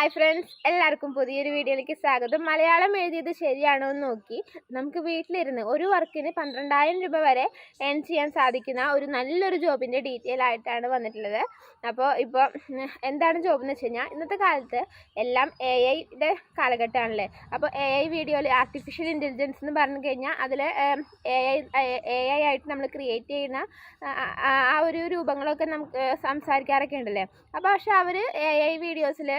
Hi friends എല്ലാവർക്കും പുതിയൊരു വീഡിയോയിലേക്ക് സ്വാഗതം. മലയാളം എഴുതിയത് ശരിയാണോ എന്ന് നോക്കി നമുക്ക് വീട്ടിലിരുന്ന് ഒരു വർക്കിന് പന്ത്രണ്ടായിരം രൂപ വരെ ഏൺ ചെയ്യാൻ സാധിക്കുന്ന ഒരു നല്ലൊരു ജോബിന്റെ ഡീറ്റെയിൽ ആയിട്ടാണ് വന്നിട്ടുള്ളത്. അപ്പോൾ ഇപ്പോൾ എന്താണ് ജോബ് എന്ന് വെച്ച് കഴിഞ്ഞാൽ ഇന്നത്തെ കാലത്ത് എല്ലാം എ ഐയുടെ കാലഘട്ടമാണല്ലേ? അപ്പോൾ എ ഐ വീഡിയോയിൽ ആർട്ടിഫിഷ്യൽ ഇന്റലിജൻസ് എന്ന് പറഞ്ഞു കഴിഞ്ഞാൽ അതിൽ എ ഐ എ ഐ ആയിട്ട് നമ്മൾ ക്രിയേറ്റ് ചെയ്യുന്ന ആ- ഒരു രൂപങ്ങളൊക്കെ നമുക്ക് സംസാരിക്കാറൊക്കെ ഉണ്ടല്ലേ? അപ്പോൾ പക്ഷേ അവർ എ ഐ വീഡിയോസിൽ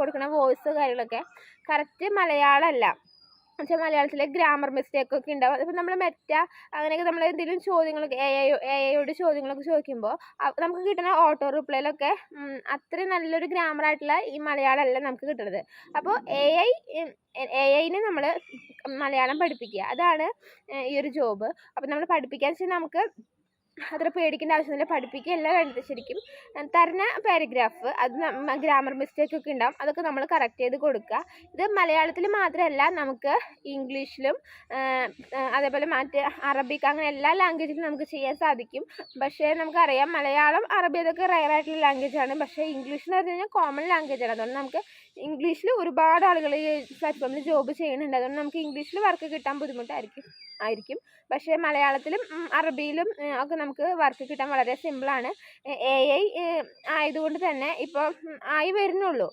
കൊടുക്കുന്ന വോയിസ് കാര്യങ്ങളൊക്കെ കറക്റ്റ് മലയാളമല്ല. പക്ഷേ മലയാളത്തിലെ ഗ്രാമർ മിസ്റ്റേക്ക് ഒക്കെ ഉണ്ടാവും. അതിപ്പോൾ നമ്മൾ മെറ്റ അങ്ങനെയൊക്കെ നമ്മൾ എന്തെങ്കിലും ചോദ്യങ്ങളൊക്കെ എ ഐയോട് ചോദ്യങ്ങളൊക്കെ ചോദിക്കുമ്പോൾ നമുക്ക് കിട്ടുന്ന ഓട്ടോ റിപ്ലൈയിലൊക്കെ അത്രയും നല്ലൊരു ഗ്രാമർ ആയിട്ടുള്ള ഈ മലയാളമല്ല നമുക്ക് കിട്ടുന്നത് അപ്പോൾ എ ഐ എ ഐനെ നമ്മൾ മലയാളം പഠിപ്പിക്കുക. അതാണ് ഈ ഒരു ജോബ് അപ്പോൾ നമ്മൾ പഠിപ്പിക്കാൻ വെച്ചാൽ നമുക്ക് അത്ര പേടിക്കേണ്ട ആവശ്യമൊന്നുമില്ല. പഠിപ്പിക്കുകയല്ല വേണ്ടത് ശരിക്കും തരണ പാരഗ്രാഫ് അത് ഗ്രാമർ മിസ്റ്റേക്ക് ഒക്കെ ഉണ്ടാവും. അതൊക്കെ നമ്മൾ കറക്റ്റ് ചെയ്ത് കൊടുക്കുക. ഇത് മലയാളത്തിൽ മാത്രമല്ല നമുക്ക് ഇംഗ്ലീഷിലും അതേപോലെ മറ്റ് അറബിക് അങ്ങനെ എല്ലാ ലാംഗ്വേജിലും നമുക്ക് ചെയ്യാൻ സാധിക്കും. പക്ഷേ നമുക്കറിയാം മലയാളം അറബി അതൊക്കെ റയർ ആയിട്ടുള്ള ലാംഗ്വേജ് ആണ്. പക്ഷേ ഇംഗ്ലീഷ് എന്ന് പറഞ്ഞു കഴിഞ്ഞാൽ കോമൺ ലാംഗ്വേജ് ആണ്. അതുകൊണ്ട് നമുക്ക് ഇംഗ്ലീഷിൽ ഒരുപാട് ആളുകൾ ഈ പ്ലാറ്റ്ഫോമിൽ ജോബ് ചെയ്യുന്നുണ്ട്. അതുകൊണ്ട് നമുക്ക് ഇംഗ്ലീഷിൽ വർക്ക് കിട്ടാൻ ബുദ്ധിമുട്ടായിരിക്കും ആയിരിക്കും. പക്ഷേ മലയാളത്തിലും അറബിയിലും ഒക്കെ നമുക്ക് വർക്ക് കിട്ടാൻ വളരെ സിമ്പിളാണ് എ ഐ ആയതുകൊണ്ട് തന്നെ ഇപ്പോൾ ആയി വരുന്നുള്ളൂ.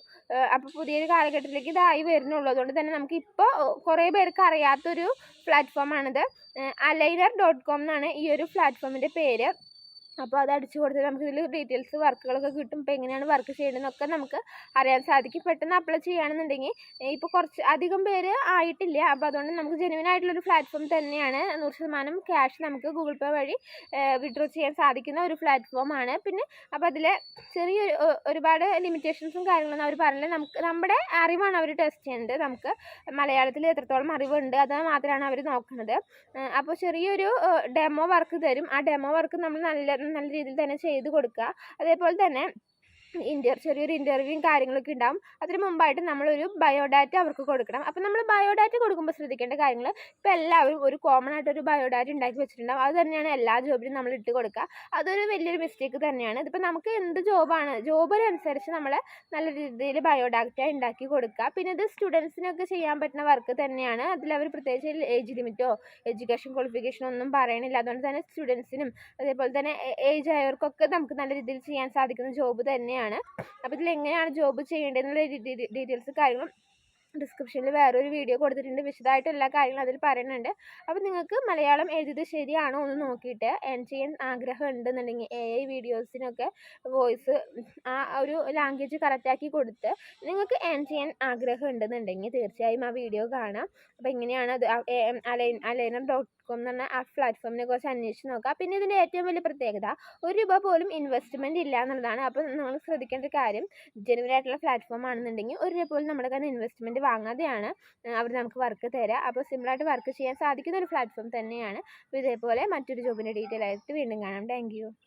അപ്പോൾ പുതിയൊരു കാലഘട്ടത്തിലേക്ക് ഇതായി വരുന്നുള്ളൂ. അതുകൊണ്ട് തന്നെ നമുക്ക് ഇപ്പോൾ കുറേ പേർക്ക് അറിയാത്തൊരു പ്ലാറ്റ്ഫോമാണിത് അലൈനർ ഡോട്ട് കോം എന്നാണ് ഈ ഒരു പ്ലാറ്റ്ഫോമിന്റെ പേര്. അപ്പോൾ അത് അടിച്ചു കൊടുത്താൽ നമുക്ക് ഇതിൽ ഡീറ്റെയിൽസ് വർക്കുകളൊക്കെ കിട്ടും. ഇപ്പോൾ എങ്ങനെയാണ് വർക്ക് ചെയ്യേണ്ടതെന്നൊക്കെ നമുക്ക് അറിയാൻ സാധിക്കും. പെട്ടെന്ന് അപ്ലൈ ചെയ്യുകയാണെന്നുണ്ടെങ്കിൽ ഇപ്പോൾ കുറച്ച് അധികം പേര് ആയിട്ടില്ല. അപ്പോൾ അതുകൊണ്ട് നമുക്ക് ജെനുവിൻ ആയിട്ടുള്ളൊരു പ്ലാറ്റ്ഫോം തന്നെയാണ് നൂറ് ശതമാനം ക്യാഷ് നമുക്ക് ഗൂഗിൾ പേ വഴി വിഡ്രോ ചെയ്യാൻ സാധിക്കുന്ന ഒരു പ്ലാറ്റ്ഫോമാണ് പിന്നെ അപ്പോൾ അതിൽ ചെറിയൊരു ഒ- ഒരുപാട് ലിമിറ്റേഷൻസും കാര്യങ്ങളൊന്നും അവർ പറഞ്ഞില്ല. നമുക്ക് നമ്മുടെ അറിവാണ് അവർ ടെസ്റ്റ് ചെയ്യുന്നത്. നമുക്ക് മലയാളത്തിൽ എത്രത്തോളം അറിവുണ്ട് അത് മാത്രമാണ് അവർ നോക്കുന്നത്. അപ്പോൾ ചെറിയൊരു ഡെമോ വർക്ക് തരും. ആ ഡെമോ വർക്ക് നമ്മൾ നല്ല നല്ല രീതിയിൽ തന്നെ ചെയ്ത് കൊടുക്കുക. അതേപോലെ തന്നെ ഇന്റർ ചെറിയൊരു ഇന്റർവ്യൂവും കാര്യങ്ങളൊക്കെ ഉണ്ടാവും. അതിന് മുമ്പായിട്ട് നമ്മളൊരു ബയോഡാറ്റ അവർക്ക് കൊടുക്കണം. അപ്പോൾ നമ്മൾ ബയോഡാറ്റ കൊടുക്കുമ്പോൾ ശ്രദ്ധിക്കേണ്ട കാര്യങ്ങൾ ഇപ്പം എല്ലാവരും ഒരു കോമൺ ആയിട്ട് ഒരു ബയോഡാറ്റ ഉണ്ടാക്കി വെച്ചിട്ടുണ്ടാവും. അത് തന്നെയാണ് എല്ലാ ജോബിലും നമ്മൾ ഇട്ട് കൊടുക്കുക. അതൊരു വലിയൊരു മിസ്റ്റേക്ക് തന്നെയാണ്. ഇതിപ്പോൾ നമുക്ക് എന്ത് ജോബാണ് ജോബിനനുസരിച്ച് നമ്മൾ നല്ല രീതിയിൽ ബയോഡാറ്റ ഉണ്ടാക്കി കൊടുക്കുക. പിന്നെ ഇത് സ്റ്റുഡൻസിനൊക്കെ ചെയ്യാൻ പറ്റുന്ന വർക്ക് തന്നെയാണ്. അതിൽ അവർ പ്രത്യേകിച്ച് ഏജ് ലിമിറ്റോ എഡ്യൂക്കേഷൻ ക്വാളിഫിക്കേഷനോ ഒന്നും പറയണില്ല. അതുകൊണ്ട് തന്നെ സ്റ്റുഡൻസിനും അതേപോലെ തന്നെ ഏജ് ആയവർക്കൊക്കെ നമുക്ക് നല്ല രീതിയിൽ ചെയ്യാൻ സാധിക്കുന്ന ജോബ് തന്നെയാണ്. അപ്പോൾ ഇതിൽ എങ്ങനെയാണ് ജോബ് ചെയ്യേണ്ടതെന്നുള്ള ഡീറ്റെയിൽസ് കാര്യങ്ങളും ഡിസ്ക്രിപ്ഷനിൽ വേറൊരു വീഡിയോ കൊടുത്തിട്ടുണ്ട്. വിശദമായിട്ട് എല്ലാ കാര്യങ്ങളും അതിൽ പറയുന്നുണ്ട്. അപ്പോൾ നിങ്ങൾക്ക് മലയാളം എഴുതിയത് ശരിയാണോ എന്ന് നോക്കിയിട്ട് ഏൺ ചെയ്യാൻ ആഗ്രഹം ഉണ്ടെന്നുണ്ടെങ്കിൽ എ ഐ വീഡിയോസിനൊക്കെ വോയിസ് ആ ഒരു ലാംഗ്വേജ് കറക്റ്റാക്കി കൊടുത്ത് നിങ്ങൾക്ക് ഏൺ ചെയ്യാൻ ആഗ്രഹം ഉണ്ടെന്നുണ്ടെങ്കിൽ തീർച്ചയായും ആ വീഡിയോ കാണാം. അപ്പോൾ എങ്ങനെയാണ് അത്. അലൈൻ അലൈനർ ഡോട്ട് കോം എന്ന് പറഞ്ഞ ആ പ്ലാറ്റ്ഫോമിനെ കുറിച്ച് അന്വേഷിച്ച് നോക്കാം. പിന്നെ ഇതിന്റെ ഏറ്റവും വലിയ പ്രത്യേകത ഒരു രൂപ പോലും ഇൻവെസ്റ്റ്മെന്റ് ഇല്ല എന്നുള്ളതാണ്. അപ്പോൾ നമ്മൾ ശ്രദ്ധിക്കേണ്ട കാര്യം ജെനുവൻ ആയിട്ടുള്ള പ്ലാറ്റ്ഫോം ആണെന്നുണ്ടെങ്കിൽ ഒരു രൂപ പോലും നമ്മുടെ കയ്യിൽ ഇൻവെസ്റ്റ്മെന്റ് വാങ്ങാതെയാണ് അവർ നമുക്ക് വർക്ക് തരിക അപ്പോൾ സിമ്പിളായിട്ട് വർക്ക് ചെയ്യാൻ സാധിക്കുന്ന ഒരു പ്ലാറ്റ്ഫോം തന്നെയാണ്. അപ്പോൾ ഇതേപോലെ മറ്റൊരു ജോബിന്റെ ഡീറ്റെയിൽ ആയിട്ട് വീണ്ടും കാണാം. താങ്ക്